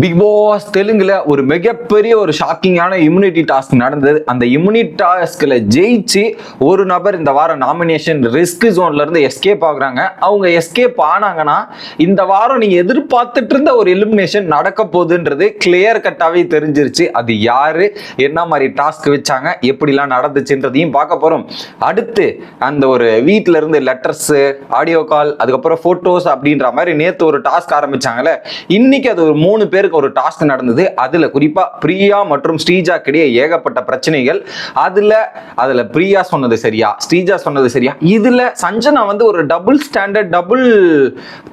Big pass தெலுங்குல ஒரு மிகப்பெரிய ஒரு ஷாக்கிங்கான இம்யூனிட்டி டாஸ்க் நடந்தது. அந்த இம்யூனிட்டி டாஸ்க்ல ஜெயிச்சு ஒரு நபர் இந்த வாரம் நாமினேஷன் ரிஸ்க் ஜோன்ல இருந்து எஸ்கேப் ஆகுறாங்க. அவங்க எஸ்கேப் ஆனாங்கன்னா இந்த வாரம் நீங்க எதிர்பார்த்துட்டு இருந்த ஒரு எலிமினேஷன் நடக்க போகுதுன்றது கிளியர் கட்டாவே தெரிஞ்சிருச்சு. அது யாரு? என்ன மாதிரி டாஸ்க் வச்சாங்க? எப்படிலாம் நடந்துச்சுன்றதையும் பார்க்க போறோம். அடுத்து அந்த ஒரு வீட்டில இருந்து லெட்டர்ஸ் ஆடியோ கால் அதுக்கப்புறம் போட்டோஸ் அப்படின்ற மாதிரி நேற்று ஒரு டாஸ்க் ஆரம்பிச்சாங்கல்ல. இன்னைக்கு அது ஒரு மூணு பேர் பேருக்கு ஒரு டாஸ்க் நடந்தது. அதுல குறிப்பா பிரியா மற்றும் ஸ்ரீஜாக்குடையே ஏகப்பட்ட பிரச்சனைகள். அதுல அதுல பிரியா சொன்னது சரியா? ஸ்ரீஜா சொன்னது சரியா? இதுல சஞ்சனா வந்து ஒரு டபுள் ஸ்டாண்டர்ட் டபுள்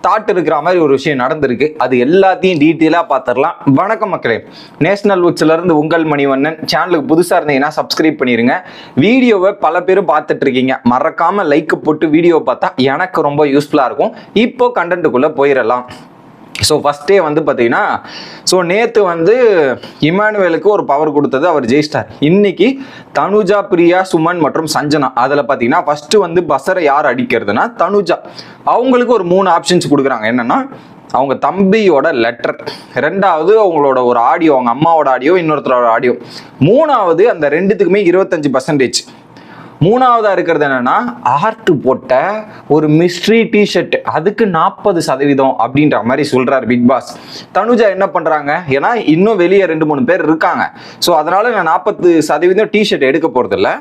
தாட் இருக்கிற மாதிரி ஒரு விஷயம் நடந்திருக்கு. அது எல்லாத்தையும் டீட்டெயிலா பார்த்துடலாம் வணக்கம் மக்களே. நேஷனல் உச்சில இருந்து உங்கள் மணிவண்ணன். சேனலுக்கு புதுசா இருந்தீங்கன்னா சப்ஸ்கிரைப் பண்ணிருங்க. வீடியோவை பல பேரும் பார்த்துட்டு இருக்கீங்க மறக்காம லைக் போட்டு வீடியோ பார்த்தா எனக்கு ரொம்ப யூஸ்ஃபுல்லா இருக்கும். இப்போ கண்டென்ட்டுக்குள்ள போயிடலாம் ஸோ ஃபஸ்ட்டே வந்து பார்த்தீங்கன்னா ஸோ நேற்று வந்து இமானுவேலுக்கு ஒரு பவர் கொடுத்தது அவர் ஜெயிஸ்டார் இன்னைக்கு தனுஜா பிரியா சுமன் மற்றும் சஞ்சனா அதில் பார்த்தீங்கன்னா ஃபஸ்ட்டு வந்து பஸ்ஸரை யார் அடிக்கிறதுனா தனுஜா. அவங்களுக்கு ஒரு மூணு ஆப்ஷன்ஸ் கொடுக்குறாங்க. என்னென்னா அவங்க தம்பியோட லெட்டர் ரெண்டாவது அவங்களோட ஒரு ஆடியோ அவங்க அம்மாவோட ஆடியோ இன்னொருத்தரோட ஆடியோ மூணாவது அந்த ரெண்டுத்துக்குமே இருபத்தஞ்சு பர்சன்டேஜ் மூணாவதாக இருக்கிறது என்னென்னா ஆர்ட் போட்ட ஒரு மிஸ்ட்ரி டிஷர்ட் அதுக்கு நாற்பது சதவீதம் அப்படின்ற மாதிரி சொல்கிறார் பிக் பாஸ் தனுஜா என்ன பண்ணுறாங்க ஏன்னா இன்னும் வெளியே ரெண்டு மூணு பேர் இருக்காங்க. ஸோ அதனால் நான் நாற்பது சதவீதம் டிஷர்ட் எடுக்க போகிறதில்ல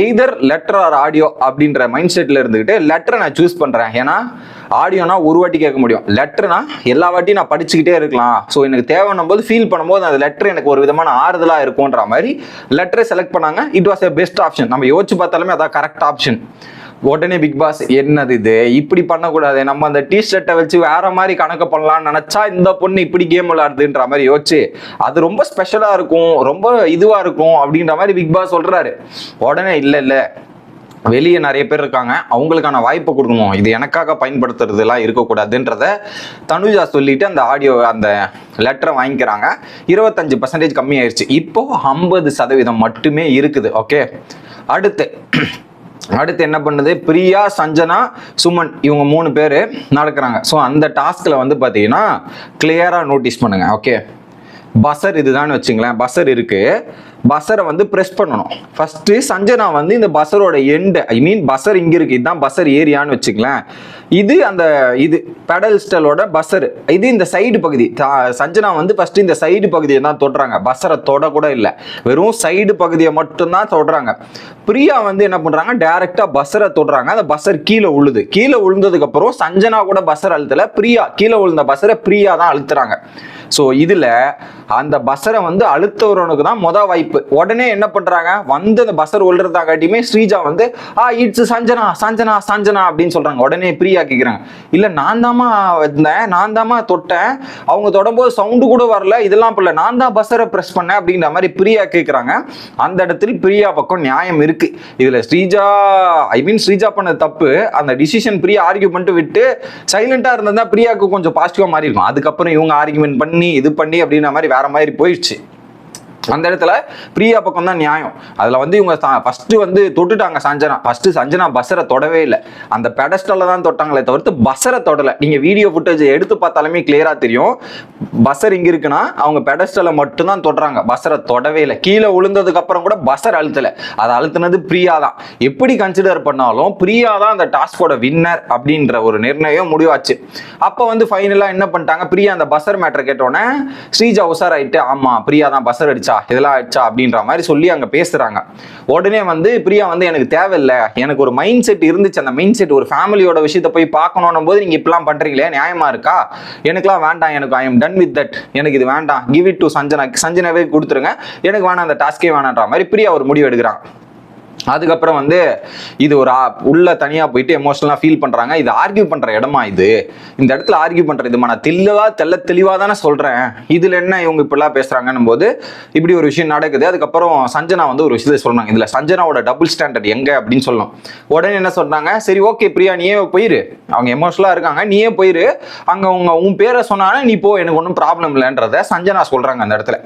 எய்தர் லெட்டர் ஆர் ஆடியோ அப்படின்ற மைண்ட் செட்டில் இருந்துக்கிட்டு லெட்டரை நான் சூஸ் பண்ணுறேன் ஏன்னா ஆடியோனா ஒரு வாட்டி கேட்க முடியும். லெட்டர்னா எல்லா வாட்டியும் நான் படிச்சுக்கிட்டே இருக்கலாம். ஸோ எனக்கு தேவைன்னும் போது ஃபீல் பண்ணும்போது அந்த லெட்டர் எனக்கு ஒரு விதமான ஆறுதலாக இருக்கும்ன்ற மாதிரி லெட்டரை செலக்ட் பண்ணாங்க. It was a best option நம்ம யோசிச்சு பார்த்தாலுமே அதான் கரெக்ட் ஆப்ஷன் உடனே பிக் பாஸ் என்னது இது? இப்படி பண்ணக்கூடாது நம்ம அந்த டி ஷர்ட்டை வச்சு வேற மாதிரி கணக்கு பண்ணலாம்னு நினைச்சா இந்த பொண்ணு இப்படி கேம் விளையாடுதுன்ற மாதிரி யோசிச்சு அது ரொம்ப ஸ்பெஷலா இருக்கும் ரொம்ப இதுவா இருக்கும் அப்படின்ற மாதிரி பிக் பாஸ் சொல்றாரு. உடனே இல்லை இல்லை. வெளியே நிறைய பேர் இருக்காங்க. அவங்களுக்கான வாய்ப்பை கொடுக்கணும். இது எனக்காக பயன்படுத்துறதுலாம் இருக்கக்கூடாதுன்றத தனுஜா சொல்லிட்டு அந்த ஆடியோ அந்த லெட்டரை வாங்கிக்கிறாங்க. இருபத்தஞ்சு பர்சன்டேஜ் கம்மியாயிருச்சு. இப்போ ஐம்பது சதவீதம் மட்டுமே இருக்குது. ஓகே அடுத்து அடுத்து என்ன பண்ணுது? பிரியா சஞ்சனா சுமன் இவங்க மூணு பேர் நடக்கிறாங்க. ஸோ அந்த டாஸ்கில் வந்து பார்த்தீங்கன்னா கிளியராக நோட்டீஸ் பண்ணுங்க ஓகே பஸர் இதுதான் வச்சுங்களேன் பஸ்ஸர் இருக்குது பஸ்ஸரை வந்து ப்ரெஸ் பண்ணணும். ஃபஸ்ட்டு சஞ்சனா வந்து இந்த பஸரோட எண்டு ஐ மீன் பஸர் இங்கே இருக்குது இதுதான் பஸ்ஸர் ஏரியான்னு வச்சுங்களேன் இது அந்த இது பெடல் ஸ்டலோட பஸ்ஸர் இது இந்த சைடு பகுதி. தா- சஞ்சனா வந்து ஃபஸ்ட்டு இந்த சைடு பகுதியை தான் தொடுறாங்க. பஸரை தொட கூட இல்லை. வெறும் சைடு பகுதியை மட்டும்தான் தொடுறாங்க. பிரியா வந்து என்ன பண்ணுறாங்க டேரெக்டாக பஸ்ஸரை தொடுறாங்க. அந்த பஸ்ஸர் கீழே உழுது. கீழே விழுந்ததுக்கப்புறம் சஞ்சனா கூட பஸ்ஸர் அழுத்தலை. பிரியா கீழே விழுந்த பஸ்ஸரை பிரியா தான் அழுத்துறாங்க. ஸோ இதுல அந்த பஸ்ஸரை வந்து அழுத்தவரனுக்கு தான் மொத வாய்ப்பு. உடனே என்ன பண்றாங்க? வந்து அந்த பஸ்ஸர் விழுறதாகாட்டியுமே ஸ்ரீஜா வந்து ஆ இட்ஸ் சஞ்சனா சஞ்சனா சஞ்சனா அப்படின்னு சொல்றாங்க. உடனே பிரியா கேட்குறாங்க இல்லை நான் தாமா வந்தேன் நான் தாமா தொட்டேன். அவங்க தொடரும்போது சவுண்டு கூட வரல இதெல்லாம் இல்லை நான் தான் பஸ்ஸரை ப்ரெஸ் பண்ணேன் அப்படின்ற மாதிரி பிரியா கேட்குறாங்க அந்த இடத்துல பிரியா பக்கம் நியாயம் இருக்கு. இதுல ஸ்ரீஜா ஐ மீன் ஸ்ரீஜா பண்ண தப்பு. அந்த டிசிஷன் பிரியா ஆர்கியூமெண்ட் விட்டு சைலண்டா இருந்தா பிரியாவுக்கு கொஞ்சம் பாசிட்டிவா மாறி இருக்கும் அதுக்கப்புறம் இவங்க ஆர்கியூமெண்ட் பண்ணி இது பண்ணி அப்படின்ற மாதிரி வேற மாதிரி போயிடுச்சு. அந்த இடத்துல பிரியா பக்கம் தான் நியாயம். அதில் வந்து இவங்க ஃபஸ்ட்டு வந்து தொட்டுட்டாங்க சஞ்சனா. ஃபஸ்ட்டு சஞ்சனா பஸ்ஸரை தொடவே இல்லை. அந்த பெடஸ்டலில் தான் தொட்டாங்களே தவிர்த்து பஸ்ஸரை தொடலை. நீங்கள் வீடியோ ஃபுட்டேஜ் எடுத்து பார்த்தாலுமே கிளியராக தெரியும். பஸ்ஸர் இங்கே இருக்குன்னா அவங்க பெடஸ்டலை மட்டும்தான் தொடுறாங்க. பஸ்ஸரை தொடவே இல்லை. கீழே விழுந்ததுக்கு அப்புறம் கூட பஸ்ஸர் அழுத்தலை. அதை அழுத்தினது பிரியா தான். எப்படி கன்சிடர் பண்ணாலும் பிரியா தான் அந்த டாஸ்கோட வின்னர் அப்படின்ற ஒரு நிர்ணயம் முடிவாச்சு. அப்போ வந்து ஃபைனலாக என்ன பண்ணிட்டாங்க? பிரியா அந்த பஸ்ஸர் மேட்டர் கேட்டோன்னே ஸ்ரீஜா உஷார் ஆயிட்டு ஆமாம் பிரியா தான் பஸ்ஸர் அடிச்சா இதெல்லாம் ஆயிடுச்சா? அப்படின்ற மாதிரி சொல்லி அங்க பேசுறாங்க. உடனே வந்து பிரியா வந்து எனக்கு தேவையில்லை. எனக்கு ஒரு மைண்ட் செட் இருந்துச்சு. அந்த மைண்ட் செட் ஒரு ஃபேமிலியோட விஷயத்த போய் பார்க்கணும் போது நீங்க இப்படிலாம் பண்றீங்களே? நியாயமா இருக்கா? எனக்குலாம் வேண்டாம். எனக்கு I am done with that எனக்கு இது வேண்டாம். Give it to Sanjana. சஞ்சனாவே கொடுத்துருங்க. எனக்கு வேணாம். அந்த டாஸ்கே வேணான்ற மாதிரி பிரியா ஒரு முடிவு எடுக்கிறாங்க அதுக்கப்புறம் வந்து இது ஒரு உள்ள தனியாக போயிட்டு எமோஷனலாக ஃபீல் பண்ணுறாங்க இது ஆர்கியூ பண்ணுற இடமா இது? இந்த இடத்துல ஆர்கியூ பண்ணுற இது நான் தெளிவாக தெல்ல தெளிவாக தானே சொல்கிறேன் இதில் என்ன இவங்க இப்படிலாம் பேசுகிறாங்கன்னும் போது இப்படி ஒரு விஷயம் நடக்குது. அதுக்கப்புறம் சஞ்சனா வந்து ஒரு விஷயத்தை சொல்கிறாங்க இதில் சஞ்சனாவோட டபுள் ஸ்டாண்டர்ட் எங்கே அப்படின்னு சொல்லணும். உடனே என்ன சொல்கிறாங்க சரி ஓகே பிரியா நீயே போயிரு. அவங்க எமோஷனலாக இருக்காங்க. நீயே போயிரு. அங்கே உங்க உன் பேரை சொன்னாலும் நீ போ எனக்கு ஒன்றும் ப்ராப்ளம் இல்லைன்றத சஞ்சனா சொல்கிறாங்க அந்த இடத்துல.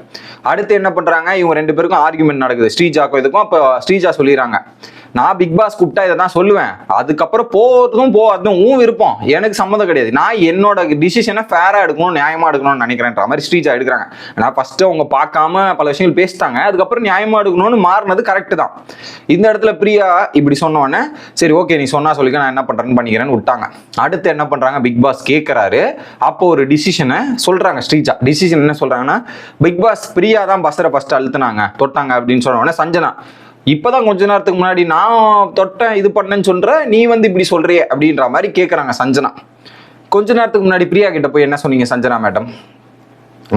அடுத்து என்ன பண்ணுறாங்க இவங்க ரெண்டு பேருக்கும் ஆர்கியூமெண்ட் நடக்குது. ஸ்ரீஜாக்கும் இதுக்கும். அப்போ ஸ்ரீஜா சொல்லிடுறாங்க. சொல்லிட்டாங்க நான் பிக் பாஸ் கூப்பிட்டா இதை தான் சொல்லுவேன். அதுக்கப்புறம் போகிறதும் போகாததும் உன் விருப்பம். எனக்கு சம்மந்தம் கிடையாது. நான் என்னோட டிசிஷனை ஃபேராக எடுக்கணும் நியாயமாக எடுக்கணும்னு நினைக்கிறேன்ற மாதிரி ஸ்ரீஜா எடுக்கிறாங்க. நான் ஃபஸ்ட்டு அவங்க பார்க்காம பல விஷயங்கள் பேசிட்டாங்க. அதுக்கப்புறம் நியாயமாக எடுக்கணும்னு மாறினது கரெக்டு தான். இந்த இடத்துல பிரியா இப்படி சொன்ன உடனே சரி ஓகே நீ சொன்னா சொல்லிக்க நான் என்ன பண்ணுறேன்னு பண்ணிக்கிறேன்னு விட்டாங்க. அடுத்து என்ன பண்ணுறாங்க பிக் பாஸ் கேட்குறாரு அப்போ ஒரு டிசிஷனை சொல்கிறாங்க ஸ்ரீஜா டிசிஷன் என்ன சொல்கிறாங்கன்னா பிக் பாஸ் பிரியா தான் பஸ்ஸரை ஃபஸ்ட்டு அழுத்துனாங்க. தொட்டாங்க அப்படின்னு சொன்ன உடனே சஞ்சனா இப்போதான் கொஞ்ச நேரத்துக்கு முன்னாடி நான் தொட்டேன் இது பண்ணேன்னு சொல்ற நீ வந்து இப்படி சொல்றியே அப்படின்ற மாதிரி கேட்குறாங்க சஞ்சனா. கொஞ்ச நேரத்துக்கு முன்னாடி பிரியா கிட்ட போய் என்ன சொன்னீங்க சஞ்சனா மேடம்?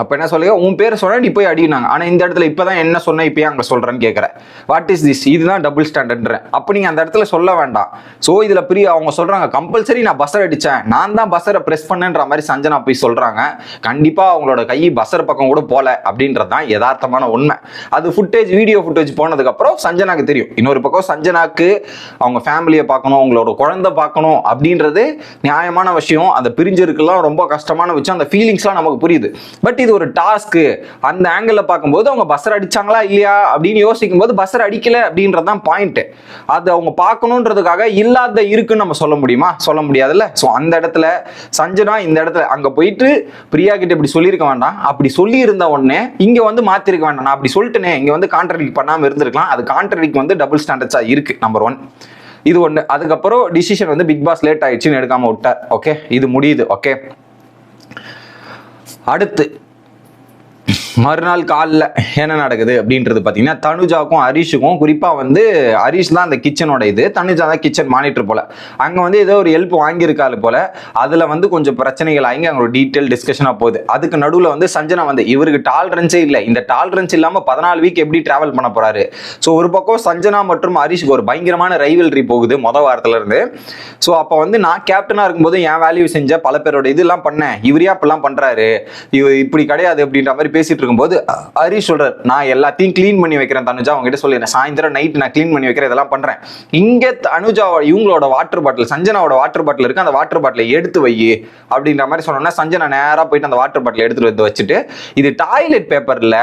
அப்போ என்ன சொல்லுங்க? உன் பேர் சொன்னா நீ போய் அடினாங்க ஆனால் இந்த இடத்துல இப்போதான் என்ன சொன்ன இப்போயே அங்கே சொல்கிறேன்னு கேட்குறேன் வாட் இஸ் திஸ் இதுதான் டபுள் ஸ்டாண்டர்ட்ன்றேன் அப்போ நீங்கள் அந்த இடத்துல சொல்ல வேண்டாம். ஸோ இதில் பிரிய அவங்க சொல்கிறாங்க கம்பல்சரி நான் பஸ்ஸர் அடித்தேன் நான் தான் பஸ்ஸரை ப்ரெஸ் பண்ணேன்ற மாதிரி சஞ்சனா போய் சொல்கிறாங்க கண்டிப்பாக அவங்களோட கை பஸ்ஸர் பக்கம் கூட போகல அப்படின்றது தான் யதார்த்தமான உண்மை. அது ஃபுட்டேஜ் வீடியோ ஃபுட்டேஜ் போனதுக்கப்புறம் சஞ்சனாக்கு தெரியும். இன்னொரு பக்கம் சஞ்சனாக்கு அவங்க ஃபேமிலியை பார்க்கணும் அவங்களோட குழந்தை பார்க்கணும் அப்படின்றது நியாயமான விஷயம். அந்த பிரிஞ்சிருக்கெல்லாம் ரொம்ப கஷ்டமான விஷயம். அந்த ஃபீலிங்ஸ்லாம் நமக்கு புரியுது. பட் இது ஒரு டாஸ்க்கு. அந்த ஆங்கிளில் பார்க்கும்போது அவங்க பஸ்ஸர் அடிச்சாங்களா இல்லையா அப்படின்னு யோசிக்கும் போது பஸ்ஸர் அடிக்கல அப்படின்றது தான் பாயிண்ட்டு அது அவங்க பார்க்கணுன்றதுக்காக இல்லாத இருக்குன்னு நம்ம சொல்ல முடியுமா? சொல்ல முடியாதுல்ல. ஸோ அந்த இடத்துல சஞ்சனா இந்த இடத்துல அங்கே போயிட்டு பிரியா கிட்ட இப்படி சொல்லியிருக்க வேண்டாம். அப்படி சொல்லி இருந்த உடனே இங்கே வந்து மாற்றிருக்க வேண்டாம். நான் அப்படி சொல்லிட்டேனே. இங்கே வந்து கான்ட்ரடிக் பண்ணாமல் இருந்திருக்கலாம். அது கான்ட்ரடிக் வந்து டபுள் ஸ்டாண்டர்ட்ஸாக இருக்கு நம்பர் ஒன் இது ஒன்று அதுக்கப்புறம் டிசிஷன் வந்து பிக் பாஸ் லேட் ஆயிடுச்சுன்னு எடுக்காமல் விட்டார். ஓகே இது முடியுது. ஓகே அடுத்து மறுநாள் காலில் என்ன நடக்குது அப்படின்றது பார்த்தீங்கன்னா தனுஜாவுக்கும் ஹரிஷுக்கும் குறிப்பாக வந்து ஹரிஷ் தான் அந்த கிச்சனோட இது. தனுஜா தான் கிச்சன் மானிட்டர் போல. அங்கே வந்து ஏதோ ஒரு ஹெல்ப் வாங்கியிருக்காரு போல. அதில் வந்து கொஞ்சம் பிரச்சனைகள் ஆகி அங்கே ஒரு டீட்டெயில் டிஸ்கஷனாக போகுது. அதுக்கு நடுவில் வந்து சஞ்சனா வந்து இவருக்கு டாலரன்ஸே இல்லை. இந்த டாலரன்ஸ் இல்லாமல் பதினாலு வீக் எப்படி ட்ராவல் பண்ண போகிறாரு ஸோ ஒரு பக்கம் சஞ்சனா மற்றும் ஹரிஷுக்கு ஒரு பயங்கரமான ரைவல்ரி போகுது மொதல் வாரத்துலேருந்து ஸோ அப்போ வந்து நான் கேப்டனாக இருக்கும்போது என் வேல்யூ செஞ்ச பல பேரோட இதெல்லாம் பண்ணேன். இவரையா இப்படிலாம் பண்ணுறாரு இவர் இப்படி கிடையாது அப்படின்ற மாதிரி பேசிட்டு இருக்கும்போது ஹரி சொல்றாரு நான் எல்லாத்தையும் க்ளீன் பண்ணி வைக்கிறேன் தனுஜா. அவங்க கிட்ட சொல்லிடுறேன் சாயந்தரம் நைட் நான் க்ளீன் பண்ணி வைக்கிறேன் இதெல்லாம் பண்றேன். இங்க தனுஜா இவங்களோட வாட்டர் பாட்டில் சஞ்சனாவோட வாட்டர் பாட்டில் இருக்கு அந்த வாட்டர் பாட்டிலை எடுத்து வை அப்படின்ற மாதிரி சொன்னோன்னா சஞ்சனா நேராக போயிட்டு அந்த வாட்டர் பாட்டில் எடுத்துட்டு வந்து வச்சுட்டு இது டாய்லெட் பேப்பர்ல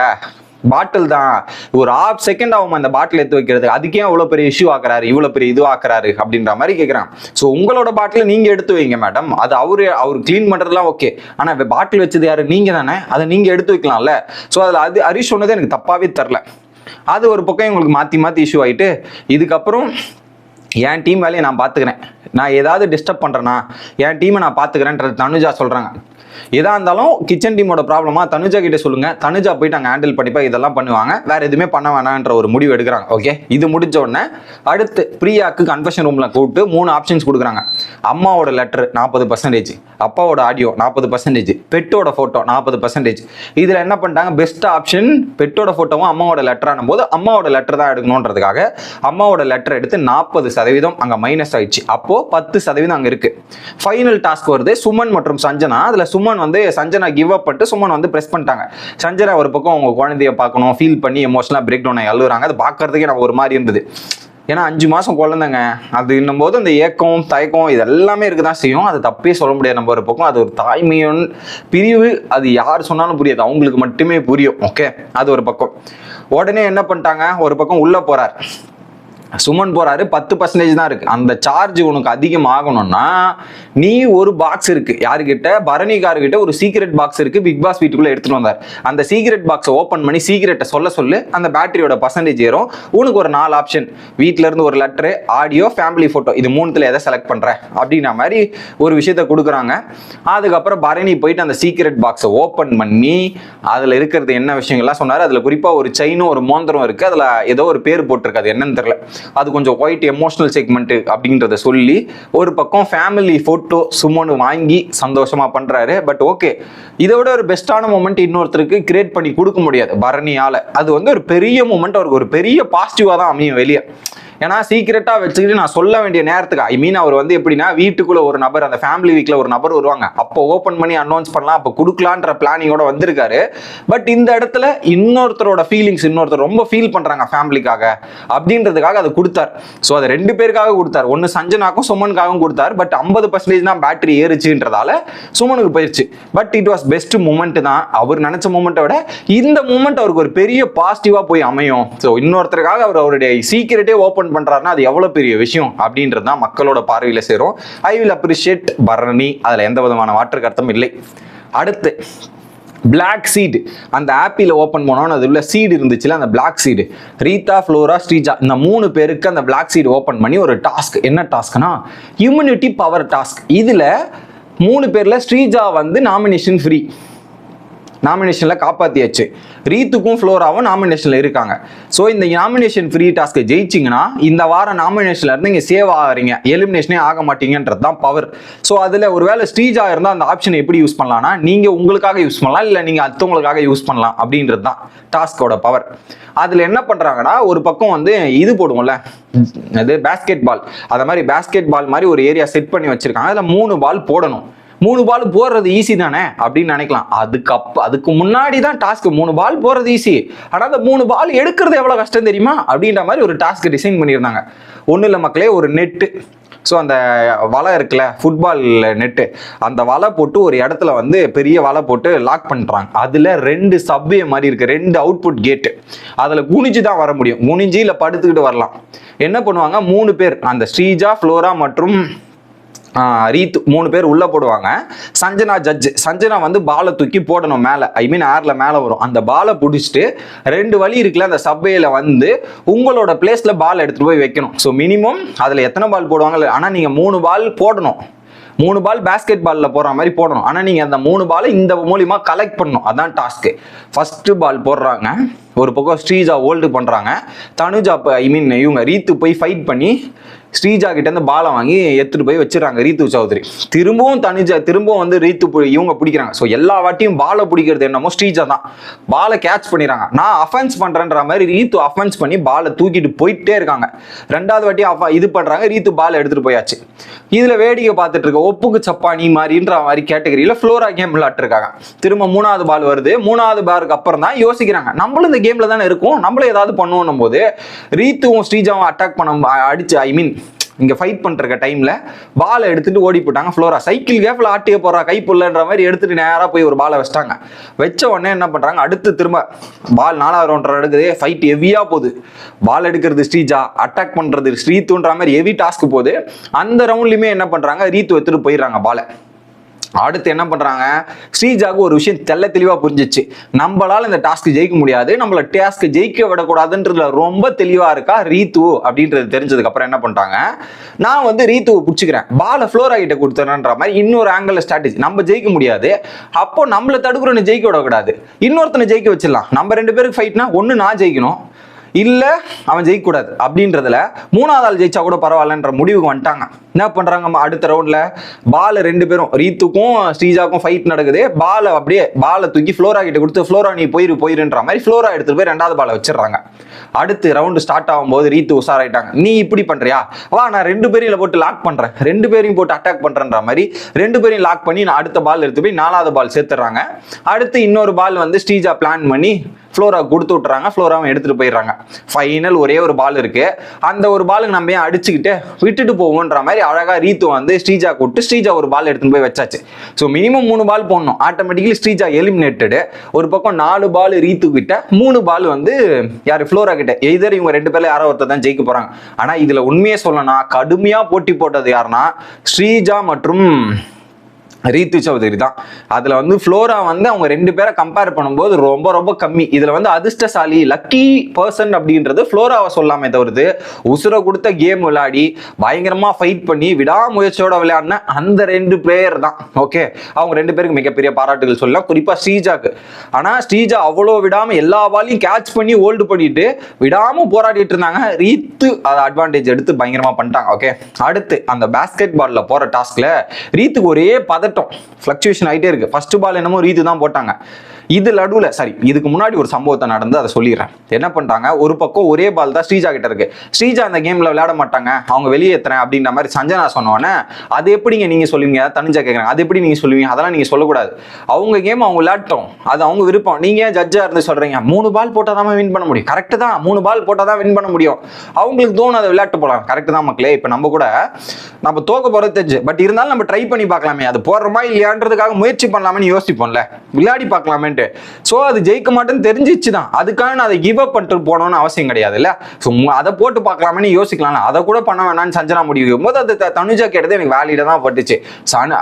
பாட்டில் தான். ஒரு ஆஃப் செகண்ட் ஆகும் அந்த பாட்டில் எடுத்து வைக்கிறது அதுக்கே அவ்வளோ பெரிய இஷ்யூ ஆக்குறாரு இவ்வளோ பெரிய இது ஆக்குறாரு அப்படின்ற மாதிரி கேட்குறான் ஸோ உங்களோட பாட்டில் நீங்கள் எடுத்து வைங்க மேடம் அது அவரு அவர் க்ளீன் பண்ணுறதுலாம் ஓகே ஆனால் பாட்டில் வச்சது யாரு? நீங்கள் தானே. அதை நீங்கள் எடுத்து வைக்கலாம்ல. ஸோ அதில் அது ஹரிஷ் சொன்னது எனக்கு தப்பாகவே தெரில அது ஒரு பக்கம் உங்களுக்கு மாற்றி மாற்றி இஷ்யூ ஆகிட்டு இதுக்கப்புறம் என் டீம் வேலையை நான் பார்த்துக்கிறேன் நான் ஏதாவது டிஸ்டர்ப் பண்ணுறேன்னா என் டீமை நான் பார்த்துக்கிறேன்றது தனுஜா சொல்கிறாங்க எதா இருந்தாலும் கிச்சன் டீமோட ப்ராப்ளமா தனுஜா கிட்ட சொல்லுங்க. தனுஜா போயிட்டு அங்கே ஹேண்டில் பண்ணிப்பா இதெல்லாம் பண்ணுவாங்க. வேற எதுவுமே பண்ண வேணான்ற ஒரு முடிவு எடுக்கிறாங்க. ஓகே இது முடிஞ்ச உடனே அடுத்து பிரியாக்கு கன்ஃபெஷன் ரூம்ல கூப்பிட்டு மூணு ஆப்ஷன்ஸ் கொடுக்குறாங்க. அம்மாவோட லெட்டர் நாற்பது பர்சன்டேஜ் அப்பாவோட ஆடியோ நாற்பது பர்சன்டேஜ் பெட்டோட ஃபோட்டோ நாற்பது பர்சன்டேஜ் இதில் என்ன பண்ணிட்டாங்க? பெஸ்ட் ஆப்ஷன் பெட்டோட ஃபோட்டோவும் அம்மாவோட லெட்டரானும் போது அம்மாவோட லெட்டர் தான் எடுக்கணுன்றதுக்காக அம்மாவோட லெட்டர் எடுத்து நாற்பது சதவீதம் அங்கே மைனஸ் ஆயிடுச்சு. அப்போ பத்து சதவீதம் அங்கே இருக்கு. ஃபைனல் டாஸ்க் வருது. சுமன் மற்றும் சஞ்சனா. அதில் சுமன் வந்து சஞ்சனா கிவ் அப் பண்ணிட்டு சுமன் வந்து ப்ரெஸ் பண்ணிட்டாங்க. சஞ்சனா ஒரு பக்கம் அவங்க குழந்தைய பார்க்கணும் ஃபீல் பண்ணி எமோஷனலாக பிரேக் டவுன் ஆகி அழுகுறாங்க. அது பார்க்கறதுக்கே நம்ம ஒரு மாதிரி இருந்தது. ஏன்னா அஞ்சு மாதம் குழந்தைங்க. அது இன்னும் போது அந்த ஏக்கம் தயக்கம் இது எல்லாமே இருக்க தான் செய்யும். அது தப்பே சொல்ல முடியாது. நம்ம ஒரு பக்கம் அது ஒரு தாய்மையின் பிரிவு. அது யார் சொன்னாலும் புரியாது. அவங்களுக்கு மட்டுமே புரியும். ஓகே அது ஒரு பக்கம். உடனே என்ன பண்ணிட்டாங்க? ஒரு பக்கம் உள்ளே போறார். சுமன் போறாரு பத்து பர்சன்டேஜ் தான் இருக்கு. அந்த சார்ஜ் உனக்கு அதிகம் ஆகணும்னா நீ ஒரு பாக்ஸ் இருக்கு. யாருக்கிட்ட பரணிகார்கிட்ட ஒரு சீக்ரெட் பாக்ஸ் இருக்கு. பிக் பாஸ் வீட்டுக்குள்ள எடுத்துட்டு வந்தார். அந்த சீக்ரெட் பாக்ஸை ஓப்பன் பண்ணி சீக்ரெட்டை சொல்ல சொல்லு அந்த பேட்டரியோட பர்சன்டேஜ் ஏறும். உனக்கு ஒரு நாலு ஆப்ஷன் வீட்ல இருந்து ஒரு லெட்டர் ஆடியோ ஃபேமிலி போட்டோ இது மூணுத்துல எதை செலக்ட் பண்ற? அப்படின்ற மாதிரி ஒரு விஷயத்த கொடுக்குறாங்க. அதுக்கப்புறம் பரணி போயிட்டு அந்த சீக்ரெட் பாக்ஸை ஓப்பன் பண்ணி அதுல இருக்கிறது என்ன விஷயங்கள்லாம் சொன்னாரு. அதுல குறிப்பா ஒரு செயினும் ஒரு மோந்திரம் இருக்கு. அதுல ஏதோ ஒரு பேர் போட்டிருக்கு. அது என்னன்னு தெரியல. அது கொஞ்சம் ஒயிட் எமோஷனல் செக்மெண்ட் அப்படின்றத சொல்லி ஒரு பக்கம் ஃபேமிலி ஃபோட்டோ சுமோன்னு வாங்கி சந்தோஷமா பண்றாரு. பட் ஓகே இதை விட ஒரு பெஸ்டான மூமெண்ட் இன்னொருத்தருக்கு கிரியேட் பண்ணி கொடுக்க முடியாது. பரணியால. அது வந்து ஒரு பெரிய மூமெண்ட் அவருக்கு ஒரு பெரிய பாசிட்டிவா தான் அமையும் வெளியே. ஏன்னா சீக்கிரட்டா வச்சுக்கிட்டு நான் சொல்ல வேண்டிய நேரத்துக்கு ஐ மீன் அவர் வந்து எப்படின்னா வீட்டுக்குள்ள ஒரு நபர் அந்த ஃபேமிலி வீக்ல ஒரு நபர் வருவாங்க. அப்போ ஓப்பன் பண்ணி அனௌன்ஸ் பண்ணலாம் அப்போ கொடுக்கலான்ற பிளானிங்கோட வந்திருக்காரு. பட் இந்த இடத்துல இன்னொருத்தரோட ஃபீலிங்ஸ் இன்னொருத்தர் ரொம்ப ஃபீல் பண்றாங்க ஃபேமிலிக்காக அப்படின்றதுக்காக அதை கொடுத்தார். ஸோ அதை ரெண்டு பேருக்காக கொடுத்தார். ஒன்று சஞ்சனாக்கும் சுமனுக்காகவும் கொடுத்தார். பட் ஐம்பது பர்சன்டேஜ் தான் பேட்டரி ஏறுச்சுன்றதால சுமனுக்கு போயிடுச்சு but it was best moment தான். அவர் நினைச்ச மூமெண்ட்டை விட இந்த மூமெண்ட் அவருக்கு ஒரு பெரிய பாசிட்டிவாக போய் அமையும். ஸோ இன்னொருத்தருக்காக அவர் அவருடைய சீக்கிரட்டே ஓப்பன் ஓபன் பண்ணுறாருன்னா அது எவ்வளோ பெரிய விஷயம் அப்படின்றது தான் மக்களோட பார்வையில் சேரும். I will appreciate Bharani. அதில் எந்த விதமான மாற்று கருத்தும் இல்லை. அடுத்து பிளாக் சீடு அந்த ஆப்பில் ஓப்பன் பண்ணோன்னு அது உள்ள சீடு இருந்துச்சுல அந்த black seat Ritha Flora Sreeja இந்த மூணு பேருக்கு அந்த பிளாக் சீடு ஓப்பன் பண்ணி ஒரு டாஸ்க் என்ன டாஸ்க்னா இம்யூனிட்டி பவர் டாஸ்க் இதில் மூணு பேரில் ஸ்ரீஜா வந்து நாமினேஷன் ஃப்ரீ நாமினேஷனில் காப்பாற்றியாச்சு ரீத்துக்கும் ஃப்ளோராவும் நாமினேஷனில் இருக்காங்க. ஸோ இந்த நாமினேஷன் ஃப்ரீ டாஸ்க்கை ஜெயிச்சிங்கன்னா இந்த வாரம் நாமினேஷனில் இருந்து இங்கே சேவ் ஆகிறீங்க எலிமினேஷனே ஆக மாட்டீங்கன்றது தான் பவர் ஸோ அதில் ஒரு வேளை ஸ்டீஜா இருந்தால் அந்த ஆப்ஷனை எப்படி யூஸ் பண்ணலாம்னா நீங்கள் உங்களுக்காக யூஸ் பண்ணலாம் இல்லை நீங்கள் அடுத்தவங்களுக்காக யூஸ் பண்ணலாம் அப்படின்றது தான் டாஸ்கோட பவர் அதில் என்ன பண்ணுறாங்கன்னா ஒரு பக்கம் வந்து இது போடுவோம்ல அது பேஸ்கெட் பால் அதை மாதிரி பேஸ்கெட் பால் மாதிரி ஒரு ஏரியா செட் பண்ணி வச்சுருக்காங்க. அதில் மூணு பால் போடணும். மூணு பால் போடுறது ஈஸி தானே? அப்படின்னு நினைக்கலாம். அதுக்கு அப்ப அதுக்கு முன்னாடி தான் டாஸ்க் மூணு பால் போடுறது ஈஸி ஆனால் அந்த மூணு பால் எடுக்கிறது எவ்வளோ கஷ்டம் தெரியுமா? அப்படின்ற மாதிரி ஒரு டாஸ்க் டிசைன் பண்ணியிருந்தாங்க. ஒன்றும் இல்லை மக்களே ஒரு நெட்டு ஸோ அந்த வலை இருக்குல்ல ஃபுட்பால் நெட்டு அந்த வலை போட்டு ஒரு இடத்துல வந்து பெரிய வலை போட்டு லாக் பண்ணுறாங்க அதில் ரெண்டு சப்வே மாதிரி இருக்குது ரெண்டு அவுட்புட் கேட்டு அதில் குனிஞ்சு தான் வர முடியும். குனிஞ்சு இல்லை படுத்துக்கிட்டு வரலாம். என்ன பண்ணுவாங்க? மூணு பேர். அந்த ஸ்ரீஜா ஃப்ளோரா மற்றும் ரீத் மூணு பேர் உள்ளே போடுவாங்க. சஞ்சனா ஜட்ஜ் சஞ்சனா வந்து பாலை தூக்கி போடணும் மேலே. ஐ மீன் ஏரில் மேலே வரும். அந்த பாலை பிடிச்சிட்டு ரெண்டு வழி இருக்குல்ல அந்த சபையில் வந்து உங்களோட பிளேஸில் பால் எடுத்துகிட்டு போய் வைக்கணும். ஸோ மினிமம் அதில் எத்தனை பால் போடுவாங்க ஆனால் நீங்கள் மூணு பால் போடணும். மூணு பால் பேஸ்கெட் பாலில் போடுற மாதிரி போடணும். ஆனால் நீங்கள் அந்த மூணு பாலை இந்த மூலியமாக கலெக்ட் பண்ணணும். அதான் டாஸ்க்கு ஃபஸ்ட்டு பால் போடுறாங்க. ஒரு பக்கம் ஸ்ரீஜா ஹோல்டு பண்ணுறாங்க தனுஜா ஐ மீன் இவங்க ரீத்து போய் ஃபைட் பண்ணி ஸ்ரீஜா கிட்ட இருந்து பாலை வாங்கி எடுத்துட்டு போய் வச்சிடறாங்க ரீத்து சௌத்ரி. திரும்பவும் தனிஜா திரும்பவும் வந்து ரீத்து இவங்க பிடிக்கிறாங்க. ஸோ எல்லா வாட்டியும் பாலை பிடிக்கிறது என்னமோ ஸ்ரீஜா தான். பாலை கேட்ச் பண்ணிடுறாங்க. நான் அஃபென்ஸ் பண்றேன்ற மாதிரி ரீத்து அஃபென்ஸ் பண்ணி பாலை தூக்கிட்டு போயிட்டே இருக்காங்க. ரெண்டாவது வாட்டி அஃப- இது பண்றாங்க ரீத்து பால் எடுத்துட்டு போயாச்சு. இதுல வேடிக்கை பார்த்துட்டு இருக்க ஒப்புக்கு சப்பானி மாதிரின்ற மாதிரி கேட்டகரியில ஃப்ளோரா கேம் விளையாட்டுருக்காங்க திரும்ப மூணாவது பால் வருது. மூணாவது பாருக்கு அப்புறம் தான் யோசிக்கிறாங்க. நம்மளும் இந்த கேம்ல தானே இருக்கும். நம்மளும் ஏதாவது பண்ணுவோம் போது ரீத்துவும் ஸ்ரீஜாவும் அட்டாக் பண்ண அடிச்சு ஐ மீன் இங்க ஃபைட் பண்ற டைம்ல பாலை எடுத்துட்டு ஓடி போட்டாங்க ஃப்ளோரா சைக்கிள் கேஃபில் ஆட்டிய போறா. கை புல்லன்ற மாதிரி எடுத்துட்டு நேராக போய் ஒரு பாலை வச்சிட்டாங்க. வச்ச உடனே என்ன பண்றாங்க? அடுத்து திரும்ப பால் நாலாவது ரவுண்டர் எடுக்குது ஃபைட் ஹெவியா போகுது. பால் எடுக்கிறது ஸ்ரீஜா அட்டாக் பண்றது ஸ்ரீத்துன்ற மாதிரி ஹெவி டாஸ்க் போகுது. அந்த ரவுண்ட்லயுமே என்ன பண்றாங்க? ரீத்து எடுத்துகிட்டு போயிடுறாங்க பாலை அடுத்து என்ன பண்றாங்க? ஸ்ரீஜாக்கு ஒரு விஷயம் தெள்ள தெளிவா புரிஞ்சிச்சு. நம்மளால இந்த டாஸ்க் ஜெயிக்க முடியாது. நம்மள டாஸ்க் ஜெயிக்க விடக்கூடாதுன்றதுல ரொம்ப தெளிவா இருக்கா ரீத்து அப்படின்றது தெரிஞ்சதுக்கு அப்புறம் என்ன பண்ணிட்டாங்க? நான் வந்து ரீத்துவை பிடிச்சிக்கிறேன். பாலை ஃப்ளோரா கிட்ட கொடுத்துறேன்ற மாதிரி இன்னொரு ஆங்கிள் ஸ்ட்ராட்டஜி நம்ம ஜெயிக்க முடியாது. அப்போ நம்மள தடுக்கிறவனை ஜெயிக்க விடக்கூடாது. இன்னொருத்தனை ஜெயிக்க வச்சிடலாம். நம்ம ரெண்டு பேருக்கு ஃபைட்னா ஒன்று நான் ஜெயிக்கணும். இல்ல அவன் ஜெயிக்க கூடாது அப்படின்றதுல மூணாவது ஆள் ஜெயிச்சா கூட பரவாயில்லன்ற முடிவுக்கு வந்துட்டாங்க. என்ன பண்றாங்க? ம- அடுத்த ரவுண்ட்ல பால் ரெண்டு பேரும் ரீத்துக்கும் ஸ்ரீஜாக்கும் ஃபைட் நடக்குது. பாலை அப்படியே பாலை தூக்கி ஃப்ளோரா கிட்ட கொடுத்து ஃப்ளோரா நீ போயிரு போயிருன்ற மாதிரி ஃப்ளோரா எடுத்துட்டு போய் ரெண்டாவது பாலை வச்சிடுறாங்க. அடுத்து ரவுண்டு ஸ்டார்ட் ஆகும்போது ரீத்து உஷாராயிட்டாங்க. நீ இப்படி பண்றியா? வா நான் ரெண்டு பேரையும் போட்டு லாக் பண்றேன். ரெண்டு பேரையும் போட்டு அட்டாக் பண்றேன்ற மாதிரி ரெண்டு பேரையும் லாக் பண்ணி நான் அடுத்த பால் எடுத்து போய் நாலாவது பால் சேர்த்துறாங்க அடுத்து இன்னொரு பால் வந்து ஸ்ரீஜா பிளான் பண்ணி ஃப்ளோரா கொடுத்து விட்றாங்க ஃப்ளோராவும் எடுத்துட்டு போயிடுறாங்க. ஃபைனல் ஒரே ஒரு பால் இருக்கு. அந்த ஒரு பாலுக்கு நம்ம ஏன் அடிச்சுக்கிட்டு விட்டுட்டு போவோன்ற மாதிரி அழகா ரீத்து வந்து ஸ்ரீஜா கூப்பிட்டு ஸ்ரீஜா ஒரு பால் எடுத்துன்னு போய் வச்சாச்சு. ஸோ மினிமம் மூணு பால் போடணும். ஆட்டோமேட்டிக்கலி ஸ்ரீஜா எலிமினேட்டடு ஒரு பக்கம் நாலு பால் ரீத்து கிட்ட மூணு பால் வந்து யார்? ஃப்ளோரா கிட்ட. எதிர் இவங்க ரெண்டு பேர்ல யாரோ ஒருத்தர் தான் ஜெயிக்க போறாங்க. ஆனா இதுல உண்மையே சொல்லணும்னா கடுமையா போட்டி போட்டது யாருன்னா ஸ்ரீஜா மற்றும் ரீத்து சௌதரி தான். அதுல வந்து ஃப்ளோரா வந்து அவங்க ரெண்டு பேரை கம்பேர் பண்ணும்போது ரொம்ப ரொம்ப கம்மி. இதுல வந்து அதிர்ஷ்டசாலி லக்கி பர்சன் அப்படின்றது ஃப்ளோராவை சொல்லாமே தவிர்த்து உசுரை கொடுத்த கேம் விளையாடி பயங்கரமா ஃபைட் பண்ணி விடாமுயற்சியோட விளையாடின அந்த ரெண்டு பிளேயர் தான். ஓகே அவங்க ரெண்டு பேருக்கு மிகப்பெரிய பாராட்டுகள் சொல்லலாம். குறிப்பா ஸ்ரீஜாக்கு. ஆனா ஸ்ரீஜா அவ்வளோ விடாம எல்லா பாலையும் கேட்ச் பண்ணி ஹோல்டு பண்ணிட்டு விடாம போராடிட்டு இருந்தாங்க. ரீத்து அதை அட்வான்டேஜ் எடுத்து பயங்கரமா பண்ணிட்டாங்க. ஓகே அடுத்து அந்த பேஸ்கெட் பால்ல போற டாஸ்க்ல ரீத்துக்கு ஒரே பதட்டம் ஃப்ளக்சுவேஷன் ஆயிட்டே இருக்கு. ஃபஸ்ட்டு பால் என்னமோ ரீத்து தான் போட்டாங்க. இது நடுவில் சரி இதுக்கு முன்னாடி ஒரு சம்பவத்தை நடந்து அதை சொல்லிடுறேன். என்ன பண்ணிட்டாங்க ஒரு பக்கம் ஒரே பால் தான் ஸ்ரீஜா கிட்ட இருக்கு. ஸ்ரீஜா அந்த கேமில் விளையாட மாட்டாங்க. அவங்க வெளியேற்றுறேன் அப்படின்ற மாதிரி சஞ்சனா சொன்னோன்னே அது எப்படிங்க நீங்கள் சொல்லுவீங்க? தனிஞ்சா கேட்குறாங்க அது எப்படி நீங்கள் சொல்லுவீங்க? அதெல்லாம் நீங்கள் சொல்லக்கூடாது. அவங்க கேம் அவங்க விளையாட்டோம். அது அவங்க விருப்பம். நீங்கள் ஏன் ஜட்ஜா இருந்து சொல்கிறீங்க மூணு பால் போட்டால் தான் வின் பண்ண முடியும். கரெக்டு தான். மூணு பால் போட்டால் தான் வின் பண்ண முடியும். அவங்களுக்கு தோணும் அதை விளையாட்டு போகலாம் கரெக்டு தான் மக்களே. இப்போ நம்ம கூட நம்ம தோக்க போகிறது தெரிஞ்சு. பட் இருந்தாலும் நம்ம ட்ரை பண்ணி பார்க்கலாமே. அது போடுறோமா இல்லையான்றதுக்காக முயற்சி பண்ணலாமே யோசிப்போம்ல. விளையாடி பார்க்கலாமே அப்படின்ட்டு ஸோ அது ஜெயிக்க மாட்டேன்னு தெரிஞ்சிச்சு தான் அதுக்காக நான் அதை கிவ் அப் பண்ணிட்டு போனோம்னு அவசியம் கிடையாது இல்ல ஸோ அதை போட்டு பார்க்கலாமே யோசிக்கலாம் அதை கூட பண்ண வேணாம்னு சஞ்சனா முடிவு போது அது தனுஜா கேட்டது எனக்கு வேலிடாக தான் பட்டுச்சு.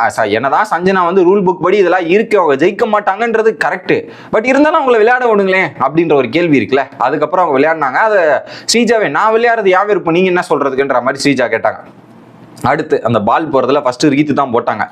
ச- என்னதான் சஞ்சனா வந்து ரூல் புக் படி இதெல்லாம் இருக்கு. அவங்க ஜெயிக்க மாட்டாங்கன்றது கரெக்ட் பட் இருந்தாலும் அவங்கள விளையாட விடுங்களேன் அப்படின்ற ஒரு கேள்வி இருக்குல்ல? அதுக்கப்புறம் அவங்க விளையாடினாங்க. அதை ஸ்ரீஜாவே நான் விளையாடுறது யாவே இருப்போம் நீங்க என்ன சொல்றதுக்குன்ற மாதிரி ஸ்ரீஜா கேட்டாங்க. அடுத்து அந்த பால் போறதுல ஃபர்ஸ்ட் ரீத்து தான் போட்டாங்க.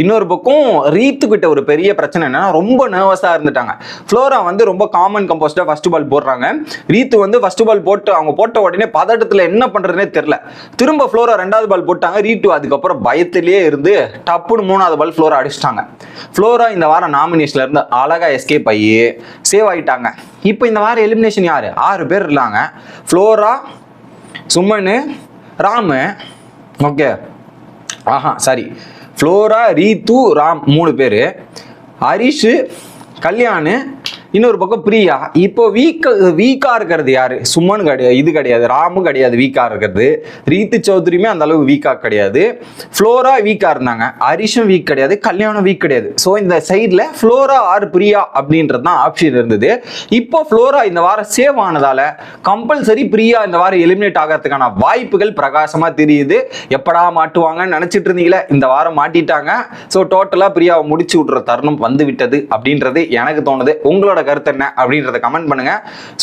இன்னொரு பக்கம் ரீத்து கிட்ட ஒரு பெரிய பிரச்சனை என்னன்னா ரொம்ப நர்வஸா இருந்துட்டாங்க. ஃப்ளோரா வந்து ரொம்ப காமன் கம்போஸ்டா ஃபர்ஸ்ட் பால் போடுறாங்க. ரீத்து வந்து ஃபர்ஸ்ட் பால் போட்டு அவங்க போட்ட உடனே பதட்டத்துல என்ன பண்றதுனே தெரியல. திரும்ப ஃப்ளோரா ரெண்டாவது பால் போட்டாங்க. ரீட்டு அதுக்கப்புறம் பயத்திலேயே இருந்து டப்புன்னு மூணாவது பால் ஃப்ளோரா அடிச்சிட்டாங்க. ஃப்ளோரா இந்த வாரம் நாமினேஷன்ல இருந்து அழகா எஸ்கேப் ஆகி சேவ் ஆயிட்டாங்க. இப்போ இந்த வாரம் எலிமினேஷன் யாரு? ஆறு பேர் இருந்தாங்க ஃப்ளோரா சுமனு ராமு ஓகே ஆஹா சாரி. ஃப்ளோரா ரீத்து ராம் மூணு பேர். ஹரிஷு கல்யாணு இன்னொரு பக்கம் பிரியா. இப்போ வீக் வீக்கா இருக்கிறது யாரு? சுமன் கிடையாது இது கிடையாது. ராமும் கிடையாது வீக்கா இருக்கிறது. ரீத்து சௌத்ரியுமே அந்த அளவு வீக்கா கிடையாது. ஃப்ளோரா வீக்கா இருந்தாங்க. ஹரிஷும் வீக் கிடையாது. கல்யாணம் வீக் கிடையாது. ஸோ இந்த சைடில் ஃப்ளோரா ஆர் பிரியா அப்படின்றது தான் ஆப்ஷன் இருந்தது. இப்போ ஃப்ளோரா இந்த வாரம் சேவ் ஆனதால கம்பல்சரி பிரியா இந்த வாரம் எலிமினேட் ஆகிறதுக்கான வாய்ப்புகள் பிரகாசமா தெரியுது. எப்படா மாட்டுவாங்கன்னு நினைச்சிட்டு இருந்தீங்களே? இந்த வாரம் மாட்டிட்டாங்க. ஸோ டோட்டலா பிரியாவை முடிச்சு விட்ற தருணம் வந்து விட்டது அப்படின்றது எனக்கு தோணுது. உங்களோட கருத்து என்ன அப்படின்றத கமெண்ட் பண்ணுங்க.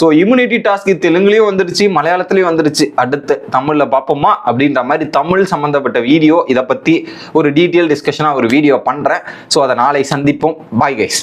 ஸோ இம்யூனிட்டி டாஸ்க் தெலுங்குலேயும் வந்துருச்சு மலையாளத்துலயும் வந்துருச்சு. அடுத்து தமிழ்ல பார்ப்போமா அப்படின்ற மாதிரி தமிழ் சம்பந்தப்பட்ட வீடியோ இதை பத்தி ஒரு டீட்டெயில் டிஸ்கஷனா ஒரு வீடியோ பண்றேன். ஸோ அதை நாளை சந்திப்போம். Bye guys